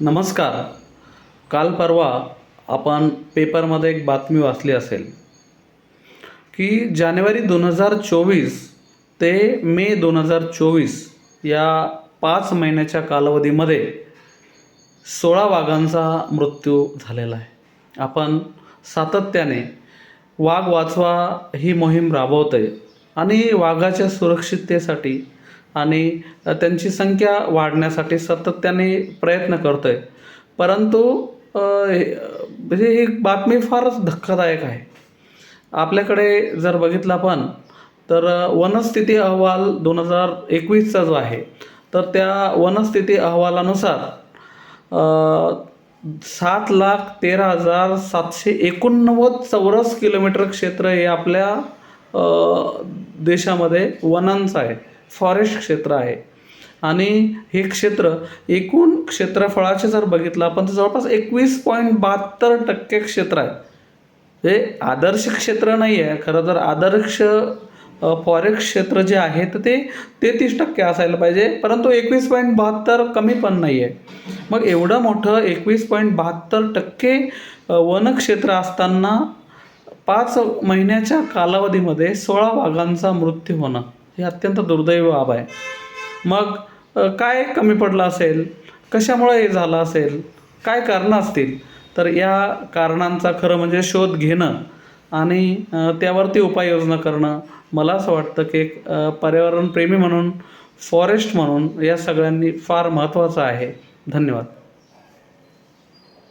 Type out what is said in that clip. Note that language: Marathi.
नमस्कार. काल परवा आपण पेपरमध्ये एक बातमी वाचली असेल की जानेवारी दोन हजार चोवीस ते मे दोन हजार चोवीस या पाच महिन्याच्या कालावधीमध्ये सोळा वाघांचा मृत्यू झालेला आहे. आपण सातत्याने वाघ वाचवा ही मोहीम राबवत आहे आणि वाघाच्या सुरक्षिततेसाठी आणि त्यांची संख्या वाढण्यासाठी सातत्याने प्रयत्न करतो आहे परंतु हे- म्हणजे ही बातमी फारच धक्कादायक आहे. आपल्याकडे जर बघितलं आपण तर वनस्थिती अहवाल दोन हजार एकवीसचा जो आहे तर त्या वनस्थिती अहवालानुसार सात लाख तेरा हजार सातशे एकोणनव्वद चौरस किलोमीटर क्षेत्र हे आपल्या देशामध्ये वनांचं आहे. फॉरेस्ट क्षेत्र आहे. आणि हे क्षेत्र एकूण क्षेत्रफळाचे जर बघितलं आपण तर जवळपास एकवीस पॉईंट बहात्तर टक्के क्षेत्र आहे. हे आदर्श क्षेत्र नाही आहे खरं तर आदर्श फॉरेस्ट क्षेत्र जे आहे तर ते तेहतीस टक्के असायला पाहिजे. परंतु एकवीस पॉईंट बहात्तर कमी पण नाही आहे मग एवढं मोठं एकवीस पॉईंट बहात्तर टक्के वनक्षेत्र असताना पाच महिन्याच्या कालावधीमध्ये सोळा वाघांचा मृत्यू होणं. हे अत्यंत दुर्दैव बाब आहे. मग काय कमी पडलं असेल? कशामुळे हे झालं असेल? काय कारणं असतील? तर या कारणांचा खरं म्हणजे शोध घेणं आणि त्यावरती उपाययोजना करणं मला असं वाटतं की एक पर्यावरणप्रेमी म्हणून फॉरेस्ट म्हणून या सगळ्यांनी फार महत्त्वाचं आहे. धन्यवाद.